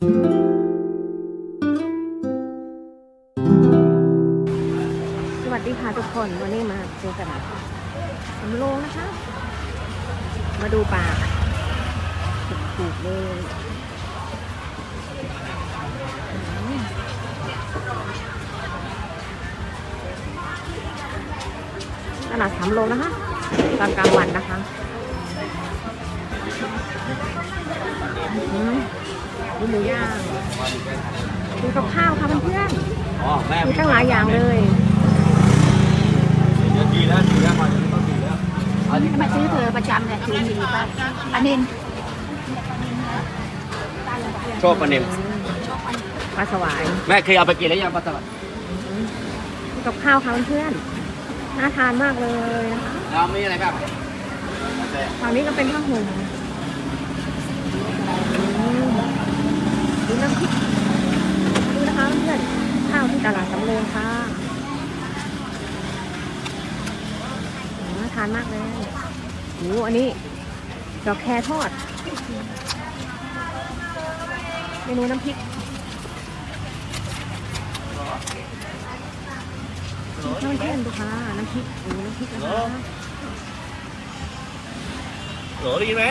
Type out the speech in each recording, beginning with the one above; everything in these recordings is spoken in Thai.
สวัสดีค่ะทุกคน วันนี้มาเจอกันสำโรงนะคะ มาดูปลาถูกเลยอืมตลาดสำโรงนะคะ ตอนกลางวันนะคะ มดูหมูย่างดูกับข้าวค่ะเพื่อนอ๋อแม่ๆมีตั้งหลายอย่างเลยเดี๋ยวดีแล้วดีแล้วมาเดี๋ยวต้องดีแล้วอันนี้มาซื้อเธอประจำเนี่ยถือมีป่ะอันนี้โชคปลาเนมปลาสวายแม่เคยเอาไปกินแล้วยังปลาสลัดกับข้าวค่ะเพื่อนๆน่าทานมากเลยนะคะเรามีอะไรบ้าง ฝั่งนี้ก็เป็นข้าวห่มอืมดูน้ำพริกดูนะคะเพื่อนๆข้าวที่ตลาดสำโรงค่ะน่าทานมากเลยโอ้อันนี้ดอกแครทอด เมนูน้ำพริกน้ำเพื่อนดูค่ะน้ำพริกโอ้น้ำพริกนะคะโหลได้ยินไหม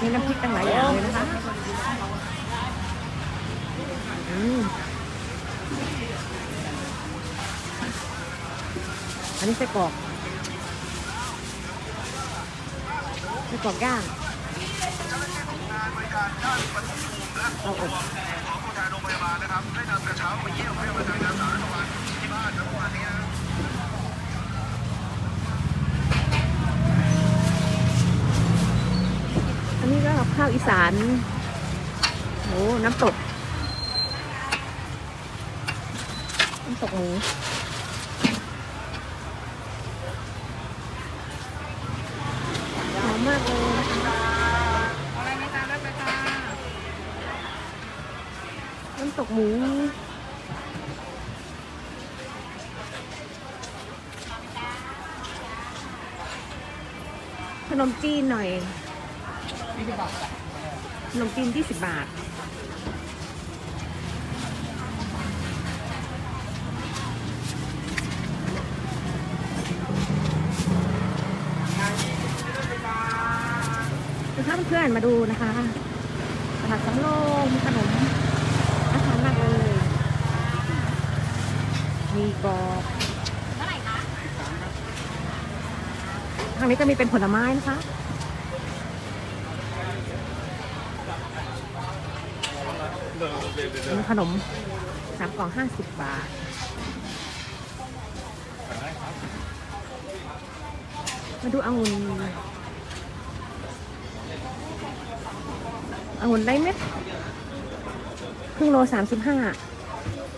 มีน้ำพริกตั้งหลายอย่างเลยนะคะ อืม อันนี้ไส้กรอกไส้กรอกย่างเอาอบอันนี้ก็ข้าวอีสานโอ้น้ำตกน้ำตกหมูหอมมากเลยนะคะน้ำตก หมูขนมจีนหน่อยขนมจีน20บาทนะคะเพื่อนมาดูนะคะตลาดสำโรงขนมน่าทานมากเลย มีกรอบทางนี้ก็มีเป็นผลไม้นะคะ มีขนมสามกล่องห้าสิบบาท มาดูองุ่นองุ่นไรเม็ดครึ่งโลสามสิบห้า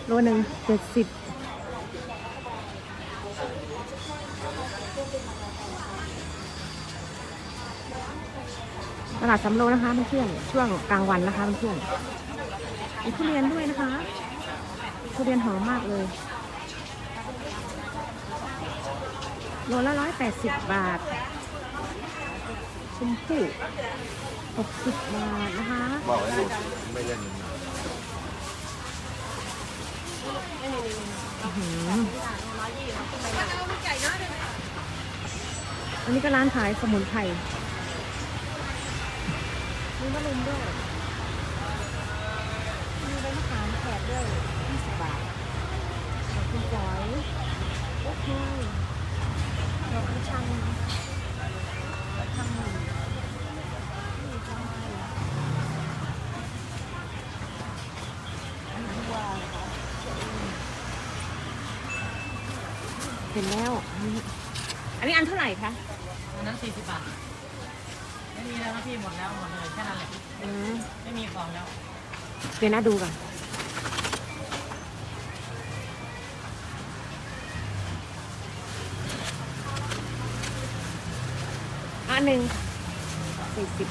โลหนึ่งเจ็ดสิบ ตลาดสำโรงนะคะเพื่อนๆช่วงกลางวันนะคะเพื่อนๆมีทุเรียนด้วยนะคะทุเรียนหอมมากเลยโลละร้อยแปดสิบบาทชมพู่หกสิบบาทนะคะบอกไว้เลยไม่เล่นอันนี้ก็ร้านขายสมุนไพร มีมะรุมด้วย มีใบมะขามแขกด้วย20บาทขอบคุณจอยโอเคดอกกระชังหนึ่งนี่ทำไมเห็นแล้ว อันนี้อันนี้อันเท่าไหร่คะอันนั้นสี่สิบบาท ไม่มีแล้วครับพี่หมดแล้วหมดเลยแค่นั้นแหละอืมไม่มีของแล้วเดี๋ยวนะดูก่อนอันหนึ่งสี่สิบ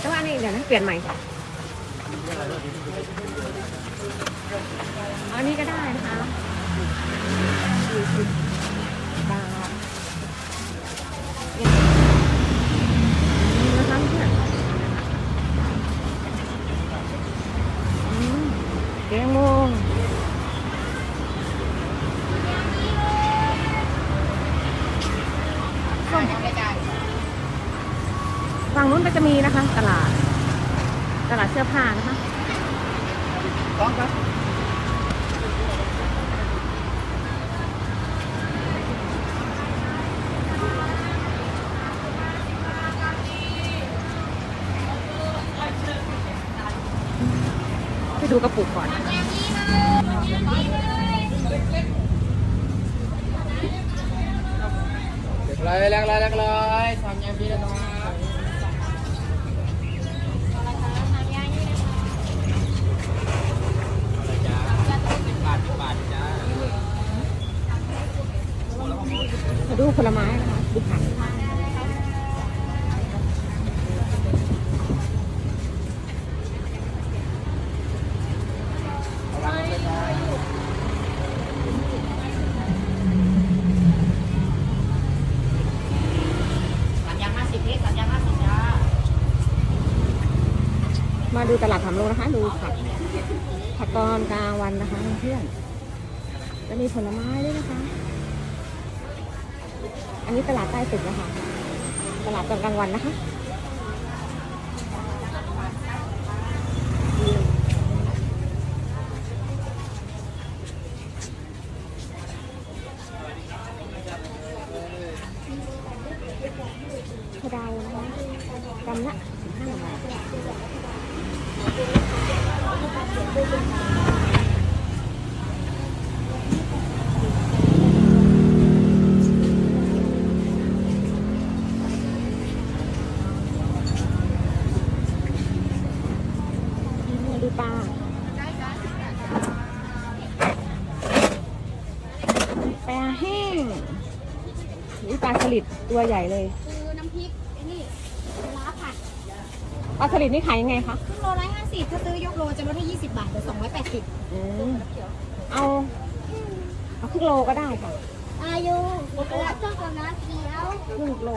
แต่ว่าอันนี้เดี๋ยวนะเปลี่ยนใหม่ อันนี้ก็ได้นะคะสี่สิบบาท แกงโมงฝั่งนู้นก็จะมีนะคะ ตลาด ตลาดเสื้อผ้านะคะต้องครับ ผลไม้นะคะดูผักมาดูตลาดถามโลนะคะ ดูผักผักตอนกลางวันนะคะเพื่อนจะมีผลไม้ด้วยนะคะ อันนี้ตลาดใต้ตึกนะคะ ตลาดตอนกลางวันนะคะ กระเดานะคะกำละสิบห้าบาทมาดูปลาปลาแห้งนี่ปลาสลิด ตัวใหญ่เลยคือน้ำพริกไอ้นี่ปลาร้าผัดปลาสลิดนี่ขายยังไงคะครึ่งโลร้อยห้าสิบถ้าซื้อยกโลจะลดให้ยี่สิบบาทเหลือสองร้อยแปดสิบอืมเอาเอาครึ่งโลก็ได้ค่ะอายุรับช่วงกับน้ำเขียวครึ่งโล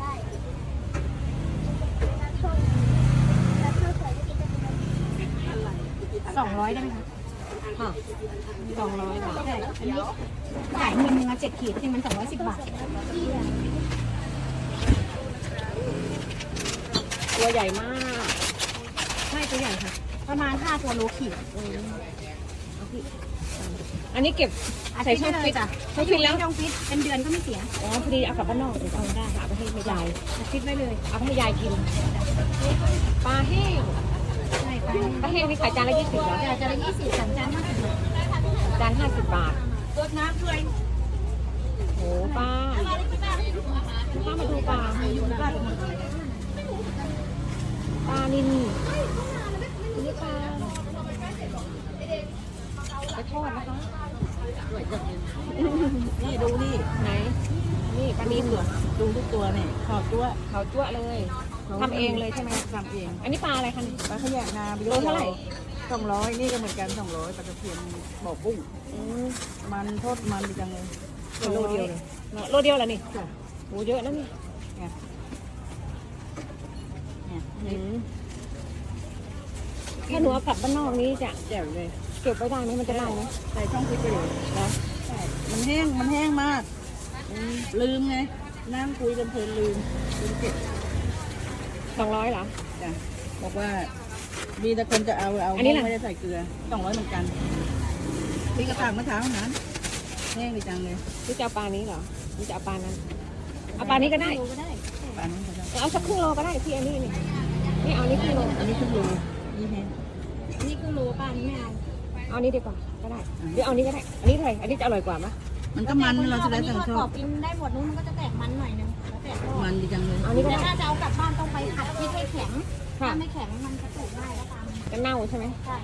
ได้รับช่วงสวยจะกินได้สองร้อยได้ไหมคะค่ะสองร้อยบาทใช่อันนี้ขายหนึ่งหนึ่งอะเจ็ดขีดที่มันสองร้อยสิบบาท ตัวใหญ่มากใช่ตัวใหญ่ค่ะ ประมาณห้าตัวโลขีดอืมเอาพี่อันนี้เก็บอาใส่ทิตย์ช่องได้เลฟิยตจ้ะช่องฟิตแล้ว ช่องฟิตเป็นเดือนก็ไม่เสียอ๋อพอดีเอากลับบ้านนอกเดี๋ยวเอาได้ค่ะเอาไปให้ยายฟิตไว้เลยเอาไปให้ยายกิน ปลาแห้ง ใช่ไปปลาแห้งนี่ขายจานละยี่สิบเหรออยากจะละยี่สิบสามจานห้าสิบบาทจานห้าสิบบาทรดน้ำด้วยโหปลาถ้ามาดูปลา ปลานินนี่ปลาไปทอดนะคะนี่ดูนี่ไหน นี่ปลานินเหรอดูทุกตัวนี่ขอบตัวเขาจั่วเลยทำเองเลยใช่ไหมทำเอง อันนี้ปลาอะไรคะนี่ปลาขยะนาโลเท่าไหร่สองร้อยนี่ก็เหมือนกันสองร้อยปลาตะเพียนบ่อบุ้งอืมมันทอดมันดีจังเลยเป็นโลเดียวเลยโลเดียวเหรอนี่จ้ะโหเยอะนะนี่ เนี่ยเนี่ย อื นี่ ม ถ้าหนูเอากลับบ้านนอกนี้จะแจ๋วเลยเก็บไว้ได้ไหมมันจะได้ไหมใส่ช่องฟิตไปเลยเหรอใช่มันแห้งมันแห้งมากอืมลืมไงนั่งคุยกันเพลินลืมลืมเก็บสองร้อยเหรอจ้ะบอกว่า มีแต่คนจะเอาเอาอันนี้ล่ะ ไม่ได้ใส่เกลือสองร้อยเหมือนกันมีกระถางมะพร้าวนั้นแห้งดีจังเลยหรือจะเอาปลานี้เหรอหรือจะเอาปลานั้นเอาปลานี้ก็ได้ก็ได้ปลานั้นก็ได้เอาสักครึ่งโลก็ได้พี่อันนี้นี่ นี่เอานี่ครึ่งโลอันนี้ครึ่งโลนี่แห้งนี่คือโลป้านี่ไม่เอาเอานี้ดีกว่าก็ได้หรือเอานี้ก็ได้ อันนี้เท่าไหร่อันนี้จะอร่อยกว่าไหมมันก็มันเราจะได้แต่แต่คนชชออบบกินได้หมดนู้นมันก็จะแตกมันหน่อยนึงแล้วแต่ชอบมันดีจังเลยเอานี้ก็แต่ได้ถ้าจะเอากลับบ้านต้องไปผัดพริกให้แข็งค่ะถ้าไม่แข็งมันจะสุกได้แล้วตามจะเน่าใช่ไหมใช่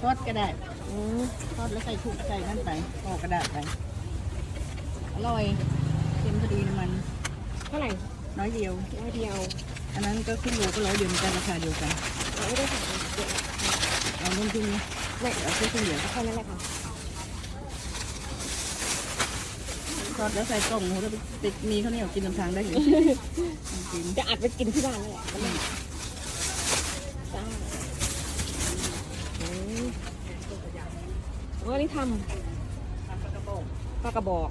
ทอดก็ได้อืมทอดแล้วใส่ถุงใส่นั่นไปห่อกระดาษไปอร่อยเค็มพอดีน้ำมันเท่าไหร่น้อยเดียวร้อยเดียว อันนั้นก็ครึ่งโลก็ร้อยเดียวเหมือนกันราคาเดียวกันเราไม่ได้สั่งเยอะเอานุ่มขึ้นไหมไม่เอาแค่ครึ่งเดียวแค่นั้นแหละค่ะทอดแล้วใส่กล่องโหถ้าติดมีข้าวเหนียวกินลำทางได้อยู่กินจะอัดไปกินที่บ้านนั่นแหละก็ได้จ้าอืมวันนี้ทำปลากระบอกปลากระบอก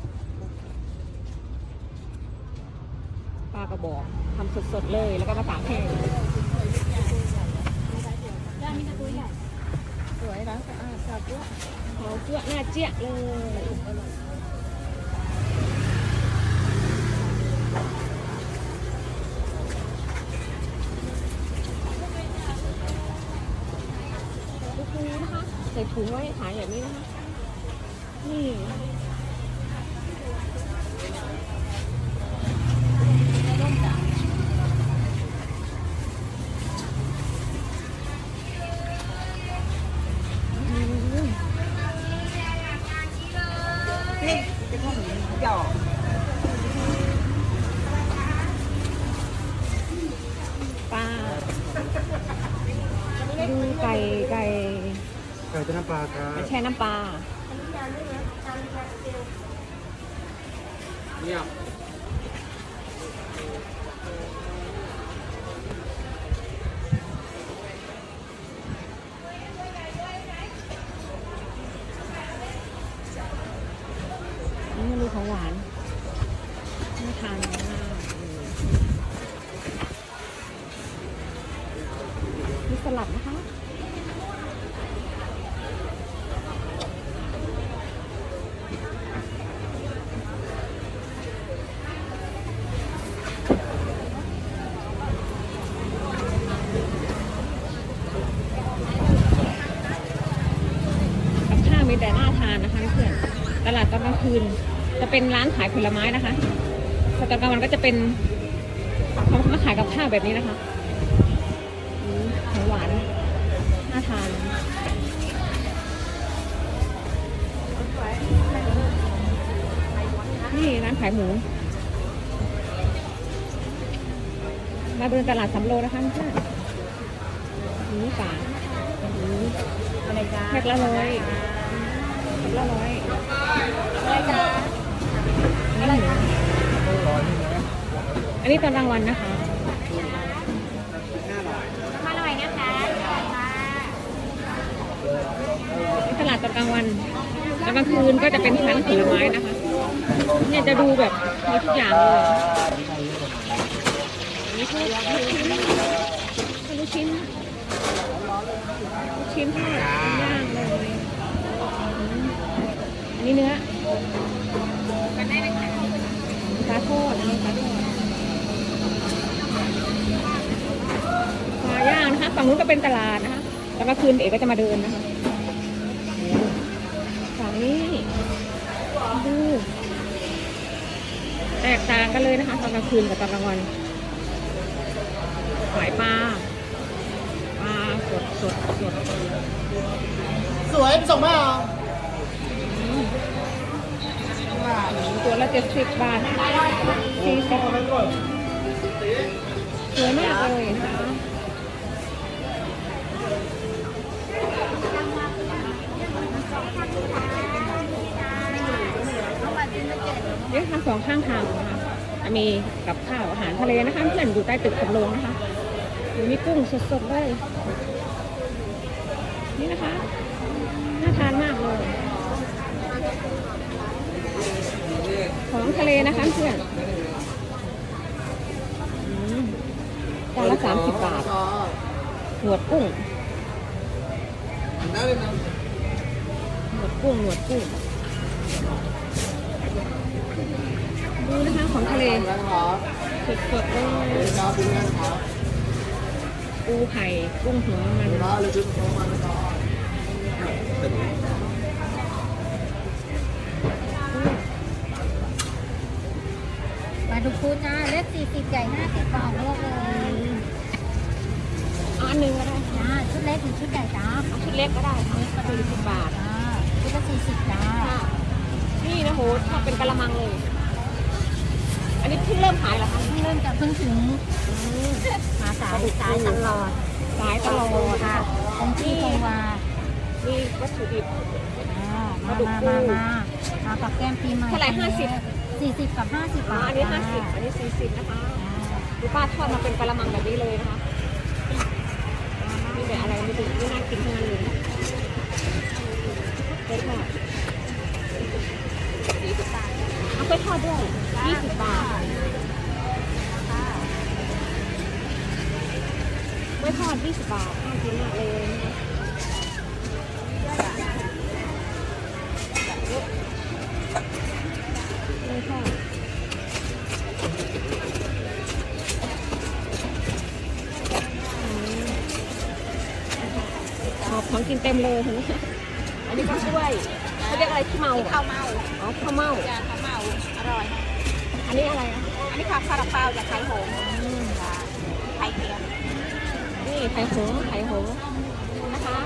ป้ากระบอกทำสดๆเลย แล้วก็มาตากแห้งด้านนี้ก็ตัวใหญ่สวยนะสะอาดสะอาดเยอะเขาเพื่อหน้าเจี๊ยเลยปูนะคะใส่ถุงไว้ขายอย่างนี้นะคะ นี่ เนี่ คืน จะเป็นร้านขายผลไม้นะคะแต่ตอนกลางวันก็จะเป็นเขามาขายกับข้าวแบบนี้นะคะอืมของหวานน่าทานนี่ร้านขายหมู มาเดินตลาดสำโรงนะคะเพื่อนนี่ป่าอืมอะไรจ้าแพ็คละร้อย แพ็คละร้อยอะไรจ้าอันนี้หมูอันนี้ตอนกลางวันนะคะมาหน่อยนะคะตลาดตอนกลางวันตอนกลางคืนก็จะเป็นร้านผลไม้นะคะ เนี่ยจะดูแบบมีทุกอย่างเลยนี่คือลูกชิ้นลูกชิ้นทอดย่างเลย อืมอันนี้เนื้อปลาทอดอันนี้ปลาทอดปลาย่างนะคะ ฝั่งนู้นก็เป็นตลาดนะคะตอนกลางคืนเอกก็จะมาเดินนะคะฝั่งนี้ดูแตกต่างกันเลยนะคะตอนกลางคืนกับตอนกลางวันขายปลาปลาสดสดสดสวยส่งมาเอาตัวละเจ็ดสิบบาทสี่สิบสวยมากเลยนะคะเข้ามาจิ้มไม่เจ็ดนี่ทางสองข้างทางนะคะจะมีกับข้าวอาหารทะเลนะคะเพื่อนอยู่ใต้ตึกสำโรงนะคะมีกุ้งสดๆเลยนี่นะคะ น่าทานมากเลย ของทะเลนะคะเพื่อนอืมจานละสามสิบบาทหนวดกุ้งได้เลยนะหนวดกุ้งหนวดกุ้ง ดูนะคะของทะเลนะครับสดๆเลยครับเป็นงานครับปูไข่กุ้งหัวมัน สี่สิบใหญ่ห้าสิบบาทเลือกเลยเอาอันหนึ่งก็ได้จ้าชุดเล็กหรือชุดใหญ่จ้าเอาชุดเล็กก็ได้ค่ะสี่สิบบาทจ้าชุดละสี่สิบจ้าค่ะนี่นะโหทำเป็นกะละมังเลย อันนี้เพิ่งเริ่มขายเหรอคะเพิ่งเริ่มจะเพิ่งถึงมาสายสายตลอดขายตลอดค่ะคงที่คงวามีวัตถุดิบอ่ามามามามามากับแก้มปีใหม่เท่าไหร่50สี่สิบ กับห้าสิบอ๋อบาทอันนี้จ้ห้าสิบอันนี้สี่สิบนะคะอ่าดูป้าทอดมาเป็นกะละมังแบบนี้เลยนะคะมีแต่อะไรไม่ถึงไม่น่ากินทั้งนั้นเลยกล้วยทอดเอากล้วยทอดด้วยยี่สิบบาทกล้วยทอดยี่สิบบาทน่ากินมากเลย เต็มเลยเห็นไหมอันนี้ก็ช่วยเขาเรียกอะไรขี้เมาเหรอข้าวเมาอ๋อข้าวเม่าจ้าข้าวเมาอร่อย อันนี้อะไรนะอันนี้ข้าวคาราเปาจากไข่หงจ้าไข่เค็มนี่ไข่หงไข่หงนะคะ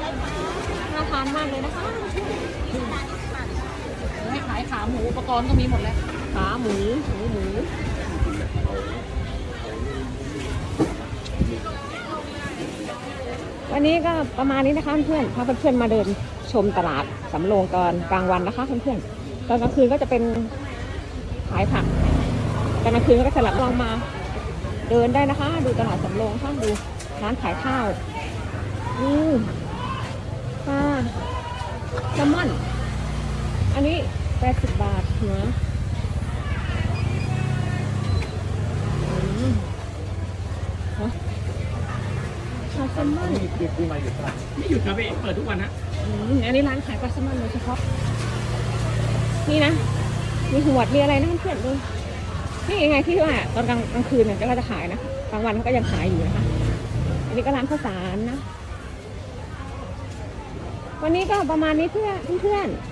น่าทานมากเลยนะคะให้ขายขาหมูอุปกรณ์ก็มีหมดแล้วขาหมูหมูหมู วันนี้ก็ประมาณนี้นะคะเพื่อนพาเพื่อนๆมาเดินชมตลาดสำโรงตอนกลางวันนะคะเพื่อนๆตอนกลางคืนก็จะเป็นขายผักตอนกลางคืนก็สลับลองมาเดินได้นะคะ ดูตลาดสำโรงค่ะดูร้านขายข้าวอืมปลาแซลมอน อันนี้แปดสิบบาทหัวอืมฮะปลาแซ ลมอนนี่คือปีใหม่อยู่ครับไม่หยุดครับพี่เปิดทุกวันนะอืมอันนี้ร้านขายปลาแซลมอนโดยเฉพาะ นี่นะ มีหวดมีอะไรนะเพื่อนๆดูนี่ยังไงที่ว่าตอนกลางกลางคืนเนี่ยก็จะขายนะกลางวันเขาก็ยังขายอยู่นะคะอันนี้ก็ร้านข้าวสารนะ วันนี้ก็ประมาณนี้เพื่อนเพื่อนๆ